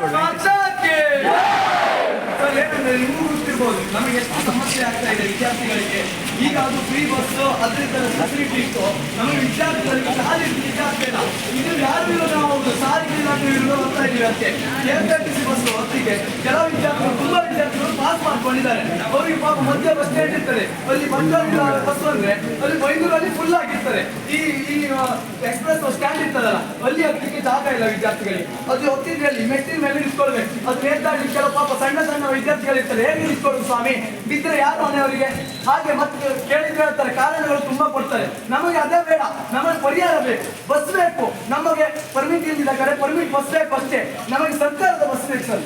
করবে ಕೊಡು ಇನ್ನೂ ಗೊತ್ತಿರ್ಬೋದು ನಮಗೆ ಎಷ್ಟು ಸಮಸ್ಯೆ ಆಗ್ತಾ ಇದೆ, ವಿದ್ಯಾರ್ಥಿಗಳಿಗೆ. ಈಗ ಅದು ಫ್ರೀ ಬಸ್ ಅದರಿಂದ ಫೆಸಿಲಿಟಿ ಇತ್ತು. ನಮಗೆ ವಿದ್ಯಾರ್ಥಿಗಳಿಗೆ ಸಾರಿ ಇರ್ಲಿಕ್ಕೆ ಇಲ್ಲ. ಇದು ಯಾರು ನಾವು ಸಾರಿಗೆ ಇಲಾಖೆ ವಿರೋಧ ಬರ್ತಾ ಇದೀವಿ ಅಂತೆ K S R T C bus ಹೊತ್ತಿಗೆ ಕೆಲವು ವಿದ್ಯಾರ್ಥಿಗಳು, ತುಂಬಾ ವಿದ್ಯಾರ್ಥಿಗಳು ಪಾಸ್ ಮಾಡ್ಕೊಂಡಿದ್ದಾರೆ. ಅವರಿಗೆ ಪಾಪ ಮಧ್ಯ ಬಸ್ ಸ್ಟ್ಯಾಂಡ್ ಇರ್ತಾರೆ ಅಲ್ಲಿ ಬಂಗಾಳ ಬಸ್ ಅಂದ್ರೆ ಅಲ್ಲಿ ಬೈಂದೂರಲ್ಲಿ ಫುಲ್ ಆಗಿರ್ತಾರೆ ಈ ಈ ಎಕ್ಸ್ಪ್ರೆಸ್ ಸ್ಟ್ಯಾಂಡ್ ಇರ್ತದಲ್ಲ, ಅಲ್ಲಿ ಹತ್ತಲಿಕ್ಕೆ ಜಾಗ ಇಲ್ಲ ವಿದ್ಯಾರ್ಥಿಗಳಿಗೆ. ಅದು ಹೊತ್ತಿದ್ರೆ ಅಲ್ಲಿ ಮೆಟ್ಟಿನ ಮೇಲೆ ನಿಂತ್ಕೊಳ್ಬೇಕು. ಅದು ನೇತಾಡ್ಲಿಕ್ಕೆ ಕೆಲವು ಪಾಪ ಸಣ್ಣ ಸಣ್ಣ ವಿದ್ಯಾರ್ಥಿಗಳು ಇರ್ತಾರೆ ಹೇಗೆ ನಿಂತ್ಕೊಳ್ಳೋದು ಸ್ವಾಮಿ? ಬಿದ್ದರೆ ಯಾರು ಮನೆಯವರಿಗೆ ಹಾಗೆ ಮತ್ತೆ ಕೇಳಿದ್ರೆ ಹೇಳ್ತಾರೆ ಕಾರಣಗಳು ತುಂಬಾ ಕೊಡ್ತಾರೆ. ನಮಗೆ ಅದೇ ಬೇಡ, ನಮಗೆ ಪರಿಹಾರ ಬೇಕು. ಬಸ್ ಬೇಕು, ನಮಗೆ ಪರ್ಮಿಟ್ ಇಲ್ಲದ ಕಡೆ ಪರ್ಮಿಟ್ ಬಸ್ ಬೇಕು ಅಷ್ಟೇ. ನಮಗೆ ಸರ್ಕಾರದ ಬಸ್ ಬೇಕು ಸರ್.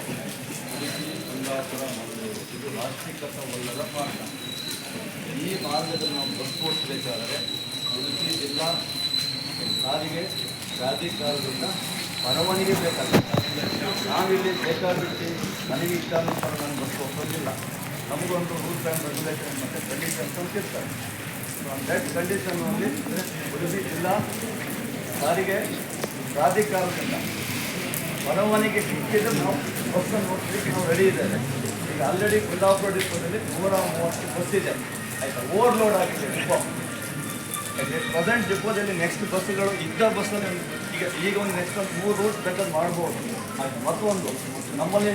ಈ ಮಾರ್ಗದಲ್ಲಿ ನಾವು ಬಸ್ ಓಡಿಸಬೇಕಾದರೆ ಉಡುಪಿ ಜಿಲ್ಲಾ ಸಾರಿಗೆ ಪ್ರಾಧಿಕಾರದಿಂದ ಪರವಾನಗಿ ಬೇಕಾಗುತ್ತೆ. ನಾವಿಲ್ಲಿ ಬೇಕಾಬಿಟ್ಟು ನನಗೆ ಇಷ್ಟ ಅನುಸಾರ ನಾನು ಬಸ್ ಒಪ್ಪೋದಿಲ್ಲ ನಮಗೊಂದು ರೂಲ್ಸ್ ಆ್ಯಂಡ್ ರೆಗ್ಯುಲೇಷನ್ ಮತ್ತು ಕಂಡೀಷನ್ಸ್ ಅಂತ ಇರ್ತಾರೆ ದಟ್ ಕಂಡೀಷನ್ ಅಲ್ಲಿ ಉಡುಪಿ ಜಿಲ್ಲಾ ಸಾರಿಗೆ ಪ್ರಾಧಿಕಾರದಿಂದ ಬರವಣಿಗೆ ಸಿಕ್ಕಿದ್ರೆ ನಾವು ಬಸ್ಸನ್ನು ಹೋಗ್ಲಿಕ್ಕೆ ನಾವು ರೆಡಿ ಇದ್ದೇವೆ. ಈಗ ಆಲ್ರೆಡಿ ಕುಂದಾಪುರ ಡಿಪೋದಲ್ಲಿ ನೂರ ಮೂವತ್ತು ಬಸ್ ಇದೆ. ಆಯಿತಾ? ಓವರ್ಲೋಡ್ ಆಗಿದೆ. ಪ್ರೆಸೆಂಟ್ ಡಿಪೋದಲ್ಲಿ ನೆಕ್ಸ್ಟ್ ಬಸ್ಸುಗಳು ಇದ್ದ ಬಸ್ಸಲ್ಲಿ ಈಗ ಈಗ ಒಂದು ನೆಕ್ಸ್ಟ್ ಒಂದು ಮೂರು ರೂಟ್ ಬೇಕಾದ್ರೆ ಮಾಡ್ಬೋದು. ಮತ್ತೊಂದು, ನಮ್ಮಲ್ಲಿ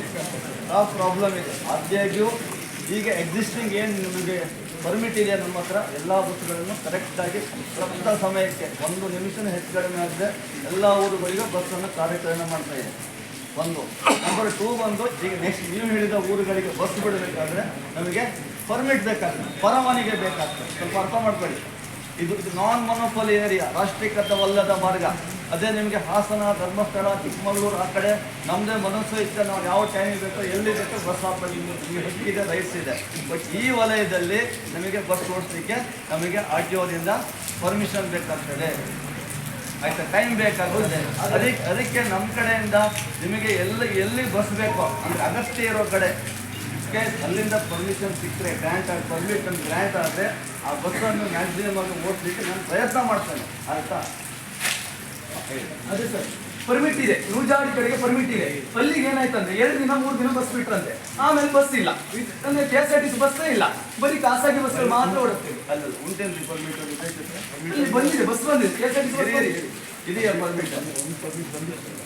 ಯಾವ ಪ್ರಾಬ್ಲಮ್ ಇದೆ. ಆದಾಗ್ಯೂ ಈಗ ಎಕ್ಸಿಸ್ಟಿಂಗ್ ಏನು ನಿಮಗೆ ಪರ್ಮಿಟ್ ಇದೆ ನಮ್ಮ ಹತ್ರ, ಎಲ್ಲ ಬಸ್ಸುಗಳನ್ನು ಕರೆಕ್ಟಾಗಿ ಪ್ರಸ್ತುತ ಸಮಯಕ್ಕೆ, ಒಂದು ನಿಮಿಷನೂ ಹೆಚ್ಚು ಕಡಿಮೆ ಆಗದೆ ಎಲ್ಲ ಊರುಗಳಿಗೂ ಬಸ್ಸನ್ನು ಕಾರ್ಯಾಚರಣೆ ಮಾಡ್ತಾ ಇದೆ. ಒಂದು ನಂಬರ್ ಟೂ ಬಂದು ಈಗ ನೆಕ್ಸ್ಟ್ ನೀವು ಹೇಳಿದ ಊರುಗಳಿಗೆ ಬಸ್ ಬಿಡಬೇಕಾದ್ರೆ ನಮಗೆ ಪರ್ಮಿಟ್ ಬೇಕಾಗ್ತದೆ, ಪರವಾನಿಗೆ ಬೇಕಾಗ್ತದೆ. ಸ್ವಲ್ಪ ಅರ್ಥ ಮಾಡ್ಕೊಳ್ಳಿ. ಇದು ನಾನ್ ಮೊನೋಪಲಿ ಏರಿಯಾ ರಾಷ್ಟ್ರೀಕೃತವಲ್ಲದ ಮಾರ್ಗ. ಅದೇ ನಿಮಗೆ ಹಾಸನ, ಧರ್ಮಸ್ಥಳ, ಚಿಕ್ಕಮಗಳೂರು ಆ ಕಡೆ ನಮ್ಮದೇ ಮನಸ್ಸು ಇತ್ತು ನಾವು ಯಾವ ಟೈಮಿಗೆ ಬೇಕೋ ಎಲ್ಲಿ ಬೇಕೋ ಬಸ್ ಹಾಕಿ ನಿಮಗೆ ಹಕ್ಕಿದೆ ರೈಟ್ಸ್ ಇದೆ. ಬಟ್ ಈ ವಲಯದಲ್ಲಿ ನಮಗೆ ಬಸ್ ಓಡಿಸ್ಲಿಕ್ಕೆ ನಮಗೆ ಆರ್ ಟಿ ಒದಿಂದ ಪರ್ಮಿಷನ್ ಬೇಕಾಗ್ತದೆ. ಆಯ್ತಾ? ಟೈಮ್ ಬೇಕಾಗುತ್ತೆ ಅದಕ್ಕೆ ಅದಕ್ಕೆ ನಮ್ಮ ಕಡೆಯಿಂದ ನಿಮಗೆ ಎಲ್ಲಿ ಎಲ್ಲಿ ಬಸ್ ಬೇಕೋ, ಅಂದರೆ ಅಗತ್ಯ ಇರೋ ಕಡೆ ಗೆ ಅಲ್ಲಿಂದ ಪರ್ಮಿಷನ್ ಸಿಕ್ಕರೆ ಗ್ರ್ಯಾಂಟ್ ಆಗಿ ಪರ್ಮಿಷನ್ ಗ್ರ್ಯಾಂಟ್ ಆದರೆ ಆ ಬಸ್ಸನ್ನು ಮ್ಯಾಕ್ಸಿಮಮ್ ಆಗಿ ಓಡಿಸ್ಲಿಕ್ಕೆ ನಾನು ಪ್ರಯತ್ನ ಮಾಡ್ತೇನೆ. ಆಯ್ತಾ? ಅದೇ ಸರ್. ಪರ್ಮಿಟ್ ಇದೆ. ನೂಜಾಡಿ ಕಡೆಗೆ ಪರ್ಮಿಟ್ ಇದೆ. ಅಲ್ಲಿಗೆ ಏನಾಯ್ತಂದ್ರೆ ಎರಡು ದಿನ ಮೂರು ದಿನ ಬಸ್ ಬಿಟ್ರಂತೆ. ಆಮೇಲೆ ಬಸ್ ಇಲ್ಲ. ಅಂದ್ರೆ K S R T C ಬಸ್ಸೇ ಇಲ್ಲ. ಬರೀ ಖಾಸಗಿ ಬಸ್ಗಳು ಮಾತ್ರ ಓಡುತ್ತೇವೆ ಅಲ್ಲಲ್ಲ ಉಂಟೇನ್ರಿ ಪರ್ಮಿಟ್ ಇಲ್ಲಿ ಬಂದಿದೆ ಬಸ್ ಬಂದಿದೆ. K S R T C ಇದೆಯಾ ಪರ್ಮಿಟ್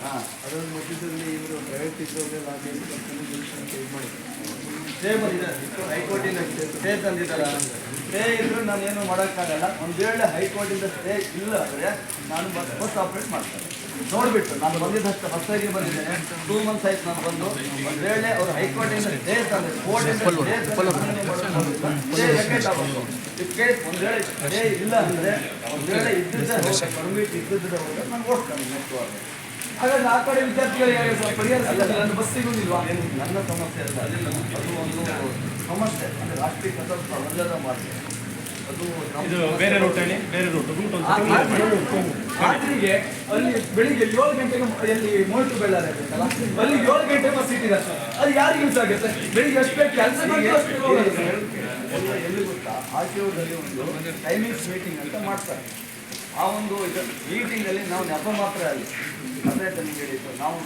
ಹಾಂ. ಅದರ ಮಧ್ಯದಲ್ಲಿ ಇವರು ಪ್ರೈವೇಟ್ ಇದ್ದವರೆಲ್ಲ ಸ್ಟೇ ಬಂದಿದೆ. ಹೈಕೋರ್ಟಿಂದ ಸ್ಟೇ ತಂದಿದ್ದಾರ. ಸ್ಟೇ ಇದ್ರೂ ಏನು ಮಾಡೋಕ್ಕಾಗಲ್ಲ. ಒಂದು ವೇಳೆ ಹೈಕೋರ್ಟಿಂದ ಸ್ಟೇ ಇಲ್ಲ ಅಂದರೆ ನಾನು ಬಸ್ ಬಸ್ ಆಪ್ರೇಟ್ ಮಾಡ್ತೇನೆ. ನೋಡಿಬಿಟ್ಟು ನಾನು ಬಂದಿದ್ದಷ್ಟು ಹೊಸದಾಗಿ ಬಂದಿದ್ದೇನೆ. ಟೂ ಮಂತ್ಸ್ ಆಯ್ತು ನಾನು ಬಂದು. ಒಂದು ವೇಳೆ ಅವರು ಹೈಕೋರ್ಟಿಂದ ಸ್ಟೇ ತಂದೆ ಕೋರ್ಟಿಂದ ಸ್ಟೇ ವೆಕೇಟ್ ಆಗಬೇಕು ಇದಕ್ಕೆ ಒಂದು ವೇಳೆ ಸ್ಟೇ ಇಲ್ಲ ಅಂದರೆ ಒಂದು ವೇಳೆ ಇದ್ದಿದ್ದೆ ಪರ್ಮಿಟ್ ಇದ್ದಿದ್ದರೆ ಹೋದ್ರೆ ನಾನು ಓಡ್ತೇನೆ ನೆಕ್ಸ್ಟ್ ವಾರ ಹಾಗಾದ್ರೆ ಆ ಕಡೆ ವಿದ್ಯಾರ್ಥಿಗಳಿಗೆ ಪರಿಹಾರ ಸಿಗಲ್ಲ ಬಸ್ ಸಿಗುವುದಿಲ್ವಾ ನನ್ನ ಸಮಸ್ಯೆ ಅಲ್ಲ ಅದಿಲ್ಲ ಅದು ಒಂದು ಸಮಸ್ಯೆ. ಅಂದರೆ ರಾಷ್ಟ್ರೀಕೃತ ಒಳ್ಳೆದ ಮಾರ್ಗ ಅದು ಇದು ಬೇರೆ ರೂಟಲ್ಲಿ ಬೇರೆ ರೂಟ್ ರೂಟ್ ರಾತ್ರಿಗೆ ಅಲ್ಲಿ ಬೆಳಿಗ್ಗೆ ಏಳು ಗಂಟೆಗೆ ಅಲ್ಲಿ ಮೋಟು ಬೆಳ್ಳಾರೆ ಅಲ್ಲಿ ಏಳು ಗಂಟೆ ಬಸ್ ಇಟ್ಟಿದೆ ಸರ್ ಅದು ಯಾರಿಗೆ ಯೂಸ್ ಆಗುತ್ತೆ? ಬೆಳಿಗ್ಗೆ ಎಷ್ಟು ಬೇಕು ಕೆಲಸ ಎಲ್ಲ ಗೊತ್ತಾ? ಆರ್ ಟಿ ಒದಲ್ಲಿ ಒಂದು ಟೈಮಿಂಗ್ಸ್ ಮೀಟಿಂಗ್ ಅಂತ ಮಾಡ್ತಾರೆ. ಆ ಒಂದು ಮೀಟಿಂಗ್ ಮೀಟಿಂಗಲ್ಲಿ ನಾವು ನೆಪ ಮಾತ್ರ ಅಲ್ಲಿ. ಅದೇ ನಿಮಗೆ ಹೇಳಿದ್ದು ನಾವು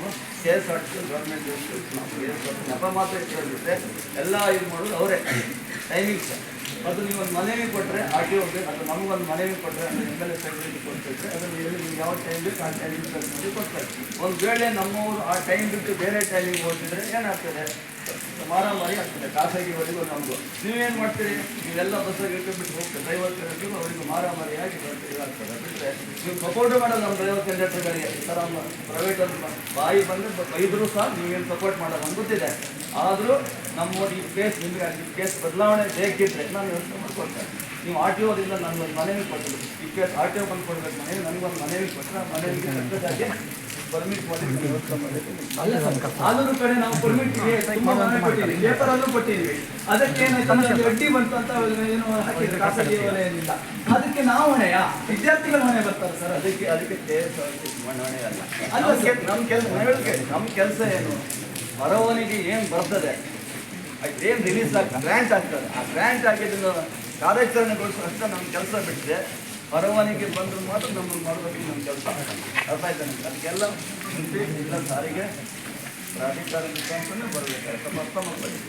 ಆರ್ ಟಿ ಗೌರ್ಮೆಂಟ್ ನೆಪ ಮಾತ್ರ ಇಟ್ಕೊಂಡಿದ್ರೆ ಎಲ್ಲ ಇದು ಮಾಡೋದು ಅವರೇ ಟೈಮಿಂಗ್ಸ್ ಅದು ನೀವು ಒಂದು ಮನೆಗೆ ಕೊಟ್ಟರೆ ಆರ್ ಟಿ ಅದು ಒಂದು ಮನೆಗೆ ಕೊಟ್ಟರೆ ಅದು ಎಂ ಎಲ್ ಎ ಸೆಕ್ರೆಟರಿ ಕೊಡ್ತಿದ್ರೆ ಅದನ್ನು ಹೇಳಿ ನಿಮ್ಗೆ ಯಾವ ಟೈಮ್ ಬೇಕು ಆ ಟೈಮಿಂಗ್ ಕೊಡ್ತಾರೆ ಒಂದು ವೇಳೆ ನಮ್ಮವರು ಆ ಟೈಮ್ ಬಿಟ್ಟು ಬೇರೆ ಟೈಮಿಗೆ ಹೋಗಿದ್ರೆ ಏನಾಗ್ತದೆ ಮಾರಾಮಾರಿ ಆಗ್ತದೆ. ಖಾಸಗಿವರೆಗೂ ನಮಗೂ. ನೀವೇನು ಮಾಡ್ತೀರಿ? ನೀವೆಲ್ಲ ಬಸ್ಸಾಗಿ ಇಟ್ಕೊಂಡ್ಬಿಟ್ಟು ಹೋಗ್ತೀವಿ ಡ್ರೈವರ್ ಕಂಡಕ್ಟರ್ ಅವರಿಗೂ ಮಾರಾಮಾರಿಯಾಗಿ ಬರ್ತೀರಿ ಇದಾಗ್ತದೆ. ಬಿಟ್ಟರೆ ನೀವು ಸಪೋರ್ಟ್ ಮಾಡಲ್ಲ ನಮ್ಮ ಡ್ರೈವರ್ ಕಂಡಕ್ಟರ್ಗಳಿಗೆ ಈ ಥರ ಪ್ರೈವೇಟ್ ಅಂತ ಬಾಯಿ ಬಂದರೆ ಬೈದರೂ ಸಹ ನೀವೇನು ಸಪೋರ್ಟ್ ಮಾಡಲ್ಲ ನಮ್ಗೆ ಗೊತ್ತಿದೆ ಆದರೂ ನಮ್ಮ ಈ ಕೇಸ್ ನಿಮಗೆ ಈ ಕೇಸ್ ಬದಲಾವಣೆ ಬೇಕಿದ್ರೆ ನಾನು ವ್ಯವಸ್ಥೆ ಮಾಡ್ಕೊಳ್ತೇನೆ. ನೀವು ಆರ್ ಟಿ ಓದಿಂದ ನನಗೊಂದು ಮನೆಗೆ ಕೊಟ್ಟರು ಈ ಕೇಸ್ ಆರ್ ಟಿ ಓ ಬಂದು ಕೊಡ್ಬೇಕು ಮನೆಗೆ ನನಗೊಂದು ಮನೆಗೆ ಕೊಟ್ಟರೆ ಮನೆಗೆ ಪರ್ಮಿಟ್ ಮಾಡಿ. ವ್ಯವಸ್ಥೆ ಕಡೆ ನಾವು ಪರ್ಮಿಟ್ ಕೊಟ್ಟಿದ್ದೀವಿ. ಪೇಪರ್ ಅಲ್ಲೂ ಕೊಟ್ಟಿದ್ದೀವಿ. ಅದಕ್ಕೆ ಏನಾಯ್ತು ಅಡ್ಡಿ ಬಂತು ಅಂತ ಏನು ಹಾಕಿದ್ರು. ಖಾಸಗಿ ವಲಯದಿಂದ. ಅದಕ್ಕೆ ನಾವು ಹೊಣೆಯ? ವಿದ್ಯಾರ್ಥಿಗಳ ಹೊಣೆ ಬರ್ತಾರೆ ಸರ್. ಅದಕ್ಕೆ ಅದಕ್ಕೆ ಕೇಸ್ ಮಣ್ಣಾಣೆ ಅಲ್ಲ ಅಲ್ಲ ನಮ್ಮ ಸರ್. ನಮ್ಮ ಕೆಲಸ ಹೇಳಕ್ಕೆ ನಮ್ಮ ಕೆಲಸ ಏನು? ಬರವಣಿಗೆ ಏನು ಬರ್ತದೆ? ಏನು ರಿಲೀಸ್ ಆಗ್ತದೆ ಗ್ರ್ಯಾಂಟ್ ಆಗ್ತದೆ. ಆ ಗ್ರ್ಯಾಂಟ್ ಆಗಿದ್ದನ್ನು ಕಾರ್ಯಾಚರಣೆಗೊಳಿಸುವಂತ ನಮ್ ನಮ್ಮ ಕೆಲಸ ಬಿಟ್ಟರೆ ಬರವಣಿಗೆ ಬಂದರೂ ಮಾತ್ರ ನಮ್ಮನ್ನು ಮಾಡಬೇಕು ನಮ್ಮ ಕೆಲಸ. ಅರ್ಥ ಆಯ್ತಾ ನಿಮ್ಗೆ? ಅದಕ್ಕೆಲ್ಲ ಇಲ್ಲ ಸಾರಿಗೆ ಪ್ರಾಧಿಕಾರ ಮುಖಾಂತರನೇ ಬರಬೇಕಾಗುತ್ತೆ. ಅರ್ಥ ಮಕ್ಕಳಿಗೆ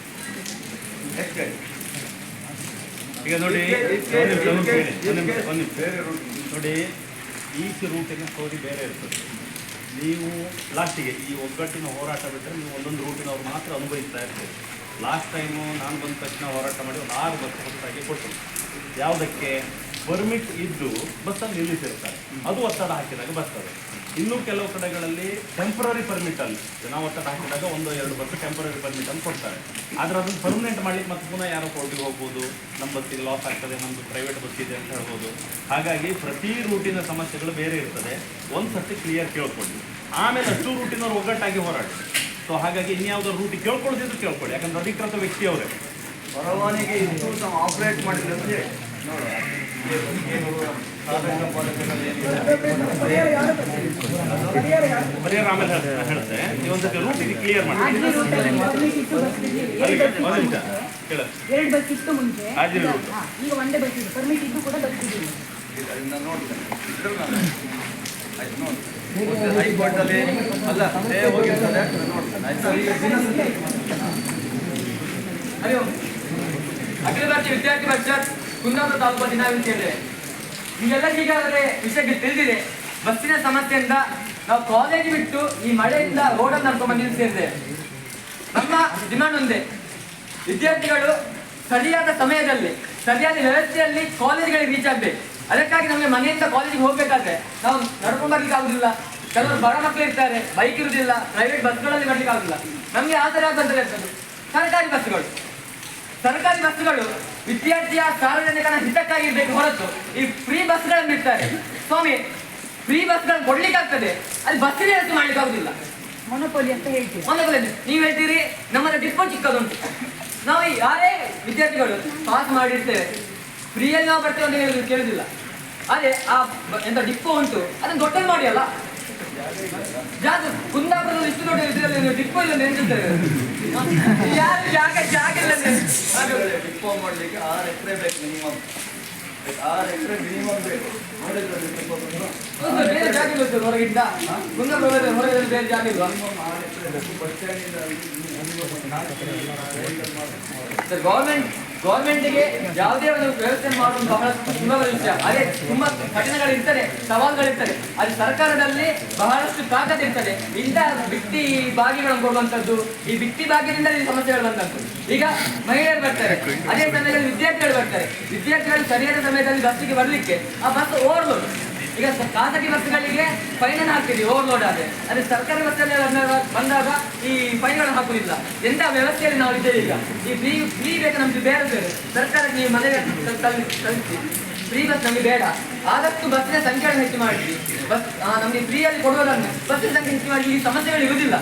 ನೆಕ್ಸ್ಟ್ ಈಗ ನೋಡಿ ನೋಡಿ ಈಚ್ ರೂಟಿನ ಸ್ಟೋರಿ ಬೇರೆ ಇರ್ತದೆ. ನೀವು ಲಾಸ್ಟಿಗೆ ಈ ಒಗ್ಗಟ್ಟಿನ ಹೋರಾಟ ಬಿಟ್ಟರೆ ನೀವು ಒಂದೊಂದು ರೂಟಿನವ್ರು ಮಾತ್ರ ಅನುಭವಿಸ್ತಾ ಇರ್ತೀವಿ ಲಾಸ್ಟ್ ಟೈಮು ನಾನು ಬಂದ ತಕ್ಷಣ ಹೋರಾಟ ಮಾಡಿ ಒಂದು ಆರು ಬಸ್ ಹೊಸದಾಗಿ ಕೊಟ್ಟರು. ಯಾವುದಕ್ಕೆ? ಪರ್ಮಿಟ್ ಇದ್ದು ಬಸ್ಸನ್ನು ನಿಲ್ಲಿಸಿರ್ತಾರೆ ಅದು ಒತ್ತಡ ಹಾಕಿದಾಗ ಬರ್ತದೆ. ಇನ್ನೂ ಕೆಲವು ಕಡೆಗಳಲ್ಲಿ ಟೆಂಪರರಿ ಪರ್ಮಿಟ್ ಅಲ್ಲಿ ನಾವು ಒತ್ತಡ ಹಾಕಿದಾಗ ಒಂದು, ಎರಡು ಬಸ್ ಟೆಂಪರರಿ ಪರ್ಮಿಟ್ ಅಂತ ಕೊಡ್ತಾರೆ. ಆದ್ರೆ ಅದನ್ನು ಪರ್ಮನೆಂಟ್ ಮಾಡ್ಲಿಕ್ಕೆ ಮತ್ತೆ ಪುನಃ ಯಾರೋ ಕೋರ್ಟಿಗೆ ಹೋಗ್ಬೋದು ನಮ್ಮ ಬಸ್ಸಿಗೆ ಲಾಸ್ ಆಗ್ತದೆ ನಮ್ಮದು ಪ್ರೈವೇಟ್ ಬಸ್ ಇದೆ ಅಂತ ಹೇಳ್ಬೋದು. ಹಾಗಾಗಿ ಪ್ರತಿ ರೂಟಿನ ಸಮಸ್ಯೆಗಳು ಬೇರೆ ಇರ್ತದೆ. ಒಂದು ಸರ್ತಿ ಕ್ಲಿಯರ್ ಕೇಳ್ಕೊಳ್ಳಿ. ಆಮೇಲೆ ಅಷ್ಟು ರೂಟಿನವ್ರು ಒಗ್ಗಟ್ಟಾಗಿ ಹೋರಾಡಿ. ಸೊ ಹಾಗಾಗಿ ಇನ್ಯಾವುದೋ ರೂಟ್ ಕೇಳ್ಕೊಳ್ಳೋದಿದ್ರು ಕೇಳ್ಕೊಳ್ಳಿ. ಯಾಕಂದ್ರೆ ಅಧಿಕೃತ ವ್ಯಕ್ತಿ ಅವರೇ ಪರವಾನಿಗೆ ಆಪರೇಟ್ ಮಾಡಿದ್ರೆ ಅಂತ ಪರಿಹಾರ ಆಮೇಲೆ ಹೇಳ್- ಹೇಳ್ತೆ ನೀವು ಒಂದ್ಸತಿ ರೂಟಿಗೆ ಕ್ಲಿಯರ್ ಈಗ- ಒಂದೇ. ಪರ್ಮಿಟ್ ಅಖಿಲ ಭಾರತೀಯ ವಿದ್ಯಾರ್ಥಿ ಪರಿಷತ್ ಕುಂದಾಪುರ ತಾಲೂಕು ಕೇಳಿದೆ ನಿಮ್ಗೆಲ್ಲರಿಗೂ ಈಗಾಗಲೇ ವಿಷಯಕ್ಕೆ ತಿಳಿದಿದೆ. ಬಸ್ಸಿನ ಸಮಸ್ಯೆಯಿಂದ ನಾವು ಕಾಲೇಜ್ ಬಿಟ್ಟು ಈ ಮಳೆಯಿಂದ ರೋಡನ್ನು ನಡ್ಕೊಂಡು ಬಂದು ನಿಲ್ಸಿದ್ದೇವೆ ನಮ್ಮ ಡಿಮಾಂಡ್ ಒಂದೇ. ವಿದ್ಯಾರ್ಥಿಗಳು ಸರಿಯಾದ ಸಮಯದಲ್ಲಿ, ಸರಿಯಾದ ವ್ಯವಸ್ಥೆಯಲ್ಲಿ ಕಾಲೇಜ್ಗಳಿಗೆ ರೀಚ್ ಆಗಬೇಕು. ಅದಕ್ಕಾಗಿ ನಮಗೆ ಮನೆಯಿಂದ ಕಾಲೇಜಿಗೆ ಹೋಗ್ಬೇಕಾದ್ರೆ ನಾವು ನಡ್ಕೊಂಡು ಬರ್ಲಿಕ್ಕೆ ಆಗುದಿಲ್ಲ. ಕೆಲವರು ಬಡ ಮಕ್ಕಳು ಇರ್ತಾರೆ ಬೈಕ್ ಇರುವುದಿಲ್ಲ ಪ್ರೈವೇಟ್ ಬಸ್ಗಳಲ್ಲಿ ಬರ್ಲಿಕ್ಕೆ ಆಗುದಿಲ್ಲ. ನಮಗೆ ಆ ಥರ ಬಂದರೆ ಸರ್ಕಾರಿ ಬಸ್ಸುಗಳು ಸರ್ಕಾರಿ ಬಸ್ಸುಗಳು ವಿದ್ಯಾರ್ಥಿಯ ಸಾರ್ವಜನಿಕರ ಹಿತಕ್ಕಾಗಿ ಇರಬೇಕು ಹೊರತು ಈ ಫ್ರೀ ಬಸ್ಗಳನ್ನು ಬಿಡ್ತಾರೆ ಸ್ವಾಮಿ ಫ್ರೀ ಬಸ್ಗಳನ್ನು ಕೊಡ್ಲಿಕ್ಕೆ ಆಗ್ತದೆ ಅಲ್ಲಿ ಬಸ್ಸಿನ ವ್ಯವಸ್ಥೆ ಮಾಡ್ಲಿಕ್ಕೆ ಆಗುದಿಲ್ಲ. ಮೊನೋಪೋಲಿ ಅಂತ ಹೇಳ್ತೀವಿ. ಮೊನೋಪೋಲಿ ನೀವು ಹೇಳ್ತೀರಿ ನಮ್ಮಲ್ಲಿ ಡಿಸ್ಕೌಂಟ್ ಚಿಕ್ಕದುಂಟು. ನಾವು ಯಾರೇ ವಿದ್ಯಾರ್ಥಿಗಳು ಪಾಸ್ ಮಾಡಿರ್ತೇವೆ. ಫ್ರೀಯಲ್ಲಿ ನಾವು ಬರ್ತೇವೆ ಅಂತ ಹೇಳಿ ಕೇಳುದಿಲ್ಲ. ಅದೇ ಆ ಎಂತ ಡಿಪ್ಪೋ ಉಂಟು ಅದನ್ನು ದೊಡ್ಡದು ಮಾಡಿ ಅಲ್ಲ. ಜಾಗ ಕುಂದಾಪುರದಲ್ಲಿ ಇಷ್ಟು ದೊಡ್ಡ ಇದರಲ್ಲಿ ನೀವು ಡಿಪೋ ಇಲ್ಲ ನೆನ್ಸುತ್ತೇವೆ ಯಾರು ಜಾಗ ಜಾಗ ಇಲ್ಲ ಡಿಪೋ ಮಾಡಲಿಕ್ಕೆ ಆರು ಎಕರೆ ಬೇಕು ಮಿನಿಮಮ್ ಆರು ಎಕರೆ ಮಿನಿಮಮ್ ಬೇಕು. ನೋಡಿದ್ರೆ ಜಾಗ ಇಲ್ಲ ಸರ್ ಹೊರಗಿಂದ. ಕುಂದಾಪುರ ಹೊರಗೆ ಬೇರೆ ಜಾಗ ಇಲ್ವಾ ಮಿನಿಮಮ್ ಆರು ಎಕರೆ ಬೇಕು. ಬಸ್ ಸ್ಟ್ಯಾಂಡಿಂದ ಗೌರ್ಮೆಂಟ್ ಗೌರ್ಮೆಂಟ್ಗೆ ಯಾವುದೇ ಒಂದು ವ್ಯವಸ್ಥೆ ಮಾಡುವುದು ಬಹಳ ಸುಲಭದ ವಿಷಯ ಅದೇ ತುಂಬಾ ಕಠಿಣಗಳಿರ್ತದೆ, ಸವಾಲುಗಳಿರ್ತದೆ. ಅದು ಸರ್ಕಾರದಲ್ಲಿ ಬಹಳಷ್ಟು ತಾಕತ್ ಇರ್ತದೆ. ಇಂಥ ಬಿಟ್ಟಿ ಭಾಗಿಗಳನ್ನು ಕೊಡುವಂಥದ್ದು, ಈ ಬಿಟ್ಟಿ ಭಾಗ್ಯದಿಂದ ಈ ಸಮಸ್ಯೆಗಳು ಬಂದಂಥದ್ದು. ಈಗ ಮಹಿಳೆಯರು ಬರ್ತಾರೆ. ಅದೇ ಸಮಯದಲ್ಲಿ ವಿದ್ಯಾರ್ಥಿಗಳು ಬರ್ತಾರೆ. ವಿದ್ಯಾರ್ಥಿಗಳು ಸರಿಯಾದ ಸಮಯದಲ್ಲಿ ಬಸ್ಸಿಗೆ ಬರಲಿಕ್ಕೆ ಆ ಬಸ್ ಓವರ್ಲೋಡ್ ಈಗ ಖಾಸಗಿ ಬಸ್ಗಳಿಗೆ ಫೈನ್ ಹಾಕ್ತೀವಿ ಓವರ್ಲೋಡ್ ಆದರೆ ಅದೇ ಸರ್ಕಾರಿ ಬಸ್ಸಲ್ಲಿ ಬಂದಾಗ- ಈ ಫೈನ್ಗಳನ್ನು ಹಾಕುವುದಿಲ್ಲ ಎಂಥ ವ್ಯವಸ್ಥೆಯಲ್ಲಿ ನಾವು ಇದ್ದೇವೆ ಈಗ? ಈ ಫ್ರೀ ಫ್ರೀ ಬೇಕು ನಮ್ಗೆ ಬೇರೆ ಬೇರೆ. ಸರ್ಕಾರಕ್ಕೆ ನೀವು ಮನೆಗೆ ಕಳಿಸಿ ಫ್ರೀ ಬಸ್ ನಮಗೆ ಬೇಡ. ಆದಷ್ಟು ಬಸ್ಸಿನ ಸಂಖ್ಯೆಯನ್ನು ಹೆಚ್ಚು ಮಾಡಿ. ಬಸ್ ನಮಗೆ ಫ್ರೀಯಲ್ಲಿ ಕೊಡುವುದನ್ನು ಬಸ್ಸಿನ ಸಂಖ್ಯೆ ಹೆಚ್ಚು ಮಾಡಿ. ಈ ಸಮಸ್ಯೆಗಳು ಇರುವುದಿಲ್ಲ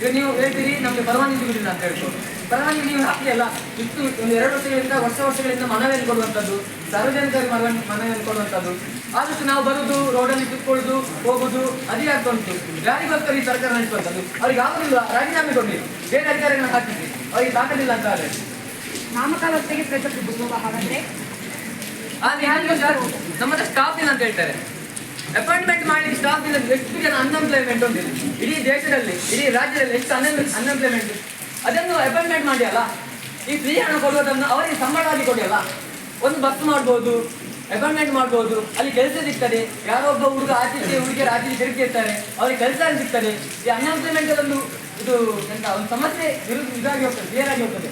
ಈಗ ನೀವು ಹೇಳ್ತೀರಿ, ನಮಗೆ ಪರವಾನಗಿ ಸಿಗುವುದಿಲ್ಲ ಅಂತ ಹೇಳ್ಕೊಂಡು ಪರವಾನಗಿ ನೀವು ಹಾಕಿಯಲ್ಲ ಇತ್ತು ಒಂದು ಎರಡು ವರ್ಷಗಳಿಂದ ವರ್ಷ ವರ್ಷಗಳಿಂದ ಮನವಿಯನ್ನು ಕೊಡುವಂಥದ್ದು ಸಾರ್ವಜನಿಕರಿಗೆ ಮನವಿ ಮನವಿಯನ್ನು ಕೊಡುವಂಥದ್ದು. ಆದಷ್ಟು ನಾವು ಬರುದು ರೋಡಲ್ಲಿ ಕುತ್ಕೊಳ್ಳುದು ಹೋಗುದು ಅದೇ ಆಗ್ತಾ ಉಂಟು ಯಾರಿಗೋಸ್ಕರ ಈ ಸರ್ಕಾರ ನಡೆಸುವಂಥದ್ದು? ಅವ್ರಿಗೆ ಆಗುದಿಲ್ಲ ರಾಜೀನಾಮೆ ಕೊಡಿ ಬೇರೆ ಅಧಿಕಾರಿಗಳನ್ನ ಹಾಕಿದ್ವಿ ಅವರಿಗೆ ತಾಕಲಿಲ್ಲ ಅಂತ ನಾಮಕಾಲಕ್ಕೆ ನಾಮಕಾವಸ್ಥೆಗೆ ಪ್ರಜಾಪ್ರಭುತ್ವ ಹಾಗಾದ್ರೆ? ಆದ್ರೆ ನಮ್ಮತ್ರ ಸ್ಟಾಫ್ ಇಲ್ಲ ಅಂತ ಹೇಳ್ತಾರೆ. ಅಪಾಯಿಂಟ್ಮೆಂಟ್ ಮಾಡಿ ಸ್ಟಾಫ್ ಇಲ್ಲ ಎಷ್ಟು ಜನ ಅನ್ಎಂಪ್ಲಾಯ್ಮೆಂಟ್ ಉಂಟು. ಇಡೀ ದೇಶದಲ್ಲಿ ಇಡೀ ರಾಜ್ಯದಲ್ಲಿ ಎಷ್ಟು ಅನ್ಎಂಪ್ಲಾಯ್ಮೆಂಟ್ ಅದನ್ನು ಅಪಾಯಿಂಟ್ಮೆಂಟ್ ಮಾಡಿ ಅಲ್ಲ? ಈ ಫ್ರೀ ಹಣ ಕೊಡುವುದನ್ನು ಅವರಿಗೆ ಸಂಬಳ ಆಗಿ ಕೊಡಿ ಅಲ್ಲ? ಒಂದು ಬಸ್ ಮಾಡ್ಬೋದು ಅಪಾಯಿಂಟ್ಮೆಂಟ್ ಮಾಡ್ಬೋದು, ಅಲ್ಲಿ ಕೆಲಸ ಸಿಗ್ತದೆ. ಯಾರೋ ಒಬ್ಬ ಹುಡುಗ ಆಚೆ ಹುಡುಗಿಯರು ಆಚೆ ತಿರುಗಿರ್ತಾರೆ ಅವ್ರಿಗೆ ಕೆಲಸ ಸಿಗ್ತದೆ. ಈ ಅನ್ಎಂಪ್ಲಾಯ್ಮೆಂಟ್ ಒಂದು ಇದು ಎಂತ, ಒಂದು ಸಮಸ್ಯೆ ಇದಾಗಿ ಹೋಗ್ತದೆ ಕ್ಲಿಯರ್ ಆಗಿ ಹೋಗ್ತದೆ.